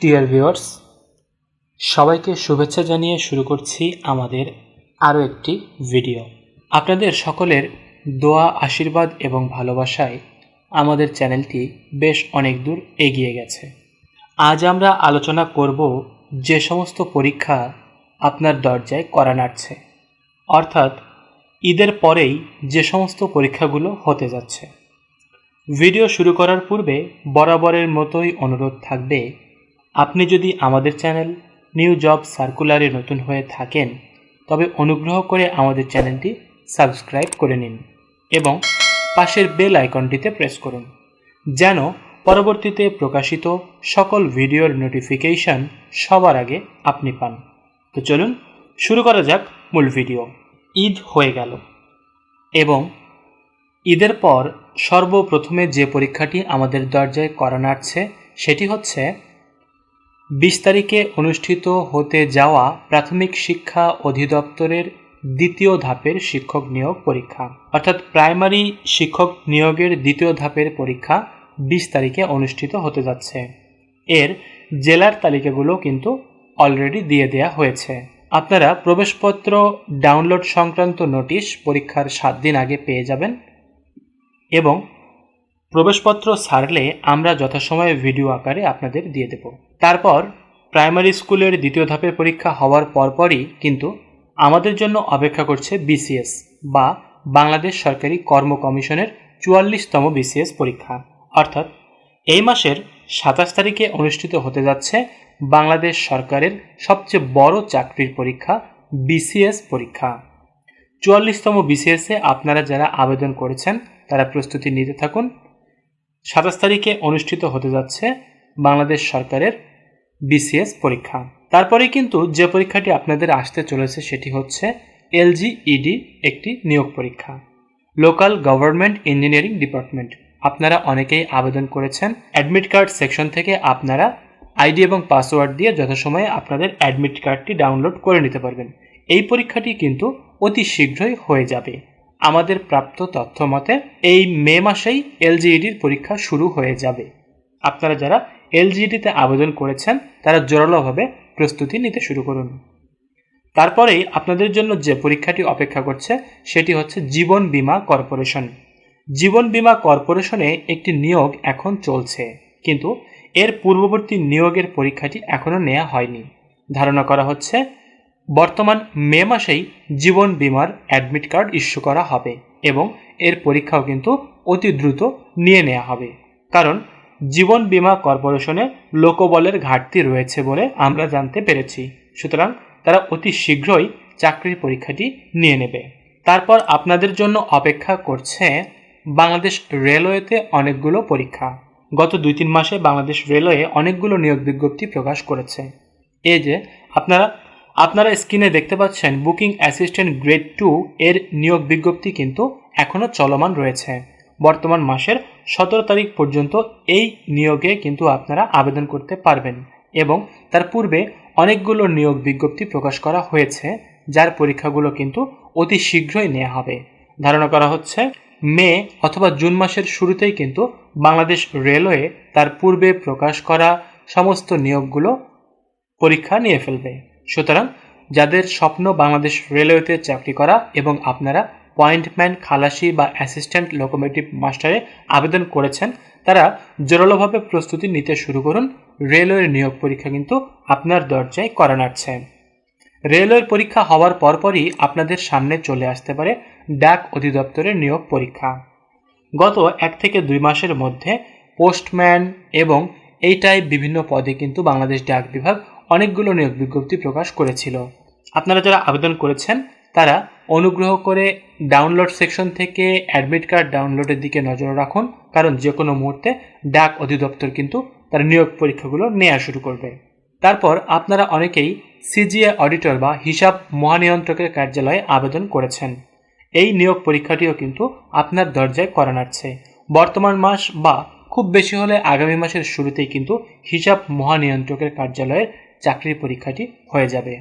Dear viewers সবাইকে শুভেচ্ছা জানিয়ে শুরু করছি আমাদের আরও একটি ভিডিও আপনাদের সকলের দোয়া, আশীর্বাদ এবং ভালোবাসায় আমাদের চ্যানেলটি বেশ অনেক দূর এগিয়ে গেছে। আজ আমরা আলোচনা করব যে সমস্ত পরীক্ষা আপনার দরজায় করা নাড়ছে, অর্থাৎ ঈদের পরেই যে সমস্ত পরীক্ষাগুলো হতে যাচ্ছে। ভিডিও শুরু করার পূর্বে বরাবরের মতোই অনুরোধ থাকবে আপনি যদি আমাদের চ্যানেল নিউ জব সার্কুলারে নতুন হয়ে থাকেন, তবে অনুগ্রহ করে আমাদের চ্যানেলটি সাবস্ক্রাইব করে নিন এবং পাশের বেল আইকনটিতে প্রেস করুন, যেন পরবর্তীতে প্রকাশিত সকল ভিডিওর নোটিফিকেশন সবার আগে আপনি পান। তো চলুন, শুরু করা যাক মূল ভিডিও। ঈদ হয়ে গেল এবং ঈদের পর সর্বপ্রথমে যে পরীক্ষাটি আমাদের দরজায় করা নাড়ছে সেটি হচ্ছে বিশ তারিখে অনুষ্ঠিত হতে যাওয়া প্রাথমিক শিক্ষা অধিদপ্তরের দ্বিতীয় ধাপের শিক্ষক নিয়োগ পরীক্ষা। অর্থাৎ প্রাইমারি শিক্ষক নিয়োগের দ্বিতীয় ধাপের পরীক্ষা বিশ তারিখে অনুষ্ঠিত হতে যাচ্ছে। এর জেলার তালিকাগুলো কিন্তু অলরেডি দিয়ে দেয়া হয়েছে। আপনারা প্রবেশপত্র ডাউনলোড সংক্রান্ত নোটিশ পরীক্ষার সাত দিন আগে পেয়ে যাবেন এবং প্রবেশপত্র ছাড়লে আমরা যথাসময়ে ভিডিও আকারে আপনাদের দিয়ে দেব। তারপর প্রাইমারি স্কুলের দ্বিতীয় ধাপের পরীক্ষা হওয়ার পরপরই কিন্তু আমাদের জন্য অপেক্ষা করছে বিসিএস বা বাংলাদেশ সরকারি কর্ম কমিশনের চুয়াল্লিশতম বিসিএস পরীক্ষা। অর্থাৎ এই মাসের সাতাশ তারিখে অনুষ্ঠিত হতে যাচ্ছে বাংলাদেশ সরকারের সবচেয়ে বড় চাকরির পরীক্ষা, বিসিএস পরীক্ষা। চুয়াল্লিশতম বিসিএসে আপনারা যারা আবেদন করেছেন, তারা প্রস্তুতি নিতে থাকুন। সাতাশ তারিখে অনুষ্ঠিত হতে যাচ্ছে বাংলাদেশ সরকারের বিসিএস পরীক্ষা। তারপরে কিন্তু যে পরীক্ষাটি আপনাদের আসতে চলেছে সেটি হচ্ছে এলজিইডি একটি নিয়োগ পরীক্ষা। লোকাল গভর্নমেন্ট ইঞ্জিনিয়ারিং ডিপার্টমেন্ট আপনারা অনেকেই আবেদন করেছেন। অ্যাডমিট কার্ড সেকশন থেকে আপনারা আইডি এবং পাসওয়ার্ড দিয়ে যথাসময়ে আপনাদের অ্যাডমিট কার্ডটি ডাউনলোড করে নিতে পারবেন। এই পরীক্ষাটি কিন্তু অতি শীঘ্রই হয়ে যাবে। আমাদের প্রাপ্ত তথ্য মতে, এই মে মাসেই এলজিইডির পরীক্ষা শুরু হয়ে যাবে। আপনারা যারা এলজিইডিতে আবেদন করেছেন, তারা জোরালোভাবে প্রস্তুতি নিতে শুরু করুন। তারপরেই আপনাদের জন্য যে পরীক্ষাটি অপেক্ষা করছে, সেটি হচ্ছে জীবন বীমা কর্পোরেশন। জীবন বীমা কর্পোরেশনে একটি নিয়োগ এখন চলছে, কিন্তু এর পূর্ববর্তী নিয়োগের পরীক্ষাটি এখনও নেওয়া হয়নি। ধারণা করা হচ্ছে বর্তমান মে মাসেই জীবন বিমার অ্যাডমিট কার্ড ইস্যু করা হবে এবং এর পরীক্ষাও কিন্তু অতি দ্রুত নিয়ে নেওয়া হবে। কারণ জীবন বিমা কর্পোরেশনে লোকবলের ঘাটতি রয়েছে বলে আমরা জানতে পেরেছি। সুতরাং তারা অতি শীঘ্রই চাকরির পরীক্ষাটি নিয়ে নেবে। তারপর আপনাদের জন্য অপেক্ষা করছে বাংলাদেশ রেলওয়েতে অনেকগুলো পরীক্ষা। গত দুই তিন মাসে বাংলাদেশ রেলওয়ে অনেকগুলো নিয়োগ বিজ্ঞপ্তি প্রকাশ করেছে। এই যে, আপনারা আপনারা স্ক্রিনে দেখতে পাচ্ছেন বুকিং অ্যাসিস্ট্যান্ট গ্রেড টু এর নিয়োগ বিজ্ঞপ্তি কিন্তু এখনও চলমান রয়েছে। বর্তমান মাসের সতেরো তারিখ পর্যন্ত এই নিয়োগে কিন্তু আপনারা আবেদন করতে পারবেন এবং তার পূর্বে অনেকগুলো নিয়োগ বিজ্ঞপ্তি প্রকাশ করা হয়েছে, যার পরীক্ষাগুলো কিন্তু অতি শীঘ্রই নেওয়া হবে। ধারণা করা হচ্ছে, মে অথবা জুন মাসের শুরুতেই কিন্তু বাংলাদেশ রেলওয়ে তার পূর্বে প্রকাশ করা সমস্ত নিয়োগগুলো পরীক্ষা নিয়ে ফেলবে। সুতরাং যাদের স্বপ্ন বাংলাদেশ রেলওয়েতে চাকরি করা এবং আপনারা পয়েন্টম্যান খালাসি বা অ্যাসিস্ট্যান্ট লোকোমেটিভ মাস্টারে আবেদন করেছেন, তারা জোরালোভাবে প্রস্তুতি নিতে শুরু করুন। রেলওয়ের নিয়োগ পরীক্ষা কিন্তু আপনার দরজায় করা রেলওয়ের পরীক্ষা হওয়ার পরপরই আপনাদের সামনে চলে আসতে পারে ডাক অধিদপ্তরের নিয়োগ পরীক্ষা। গত এক থেকে দুই মাসের মধ্যে পোস্টম্যান এবং এই টাইপ বিভিন্ন পদে কিন্তু বাংলাদেশ ডাক বিভাগ অনেকগুলো নিয়োগ বিজ্ঞপ্তি প্রকাশ করেছিল। আপনারা যারা আবেদন করেছেন, তারা অনুগ্রহ করে ডাউনলোড সেকশন থেকে অ্যাডমিট কার্ড ডাউনলোডের দিকে নজর রাখুন, কারণ যে কোনো মুহূর্তে ডাক অধিদপ্তর কিন্তু তার নিয়োগ পরীক্ষাগুলো নেওয়া শুরু করবে। তারপর আপনারা অনেকেই সিজিএ অডিটর বা হিসাব মহানিয়ন্ত্রকের কার্যালয়ে আবেদন করেছেন। এই নিয়োগ পরীক্ষাটিও কিন্তু আপনার দরজায় করা নাড়ছে। বর্তমান মাস বা খুব বেশি হলে আগামী মাসের শুরুতেই কিন্তু হিসাব মহানিয়ন্ত্রকের কার্যালয়ের চাকরির পরীক্ষাটি হয়ে যাবে।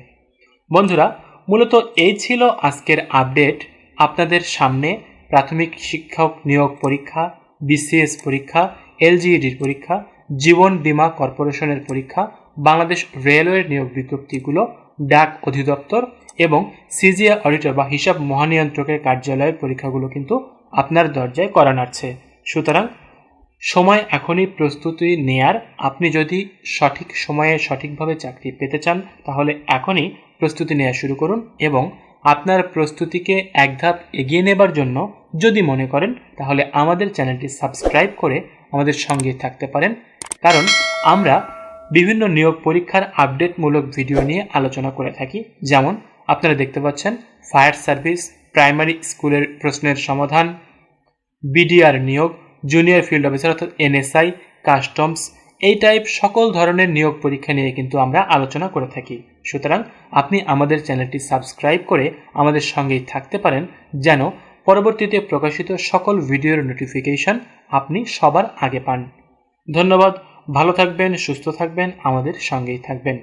বন্ধুরা, মূলত এই ছিল আজকের আপডেট। আপনাদের সামনে প্রাথমিক শিক্ষক নিয়োগ পরীক্ষা, বিসিএস পরীক্ষা, এলজিইডির পরীক্ষা, জীবন বীমা কর্পোরেশনের পরীক্ষা, বাংলাদেশ রেলওয়ের নিয়োগ বিজ্ঞপ্তিগুলো, ডাক অধিদপ্তর এবং সিজিআ অডিটর বা হিসাব মহানিয়ন্ত্রকের কার্যালয়ের পরীক্ষাগুলো কিন্তু আপনার দরজায় করা সুতরাং সময় এখনই প্রস্তুতি নেয়ার। আপনি যদি সঠিক সময়ে সঠিকভাবে চাকরি পেতে চান, তাহলে এখনই প্রস্তুতি নেওয়া শুরু করুন এবং আপনার প্রস্তুতিকে এক ধাপ এগিয়ে নেবার জন্য যদি মনে করেন, তাহলে আমাদের চ্যানেলটি সাবস্ক্রাইব করে আমাদের সঙ্গে থাকতে পারেন। কারণ আমরা বিভিন্ন নিয়োগ পরীক্ষার আপডেটমূলক ভিডিও নিয়ে আলোচনা করে থাকি। যেমন আপনারা দেখতে পাচ্ছেন, ফায়ার সার্ভিস, প্রাইমারি স্কুলের প্রশ্নের সমাধান, বিডিআর নিয়োগ জুনিয়র ফিল্ড অফিসার অর্থাৎ এনএসআই, কাস্টমস, এই টাইপ সকল ধরনের নিয়োগ পরীক্ষা নিয়ে কিন্তু আমরা আলোচনা করে থাকি। সুতরাং আপনি আমাদের চ্যানেলটি সাবস্ক্রাইব করে আমাদের সঙ্গেই থাকতে পারেন যেন পরবর্তীতে প্রকাশিত সকল ভিডিওর নোটিফিকেশন আপনি সবার আগে পান। ধন্যবাদ, ভালো থাকবেন, সুস্থ থাকবেন, আমাদের সঙ্গেই থাকবেন।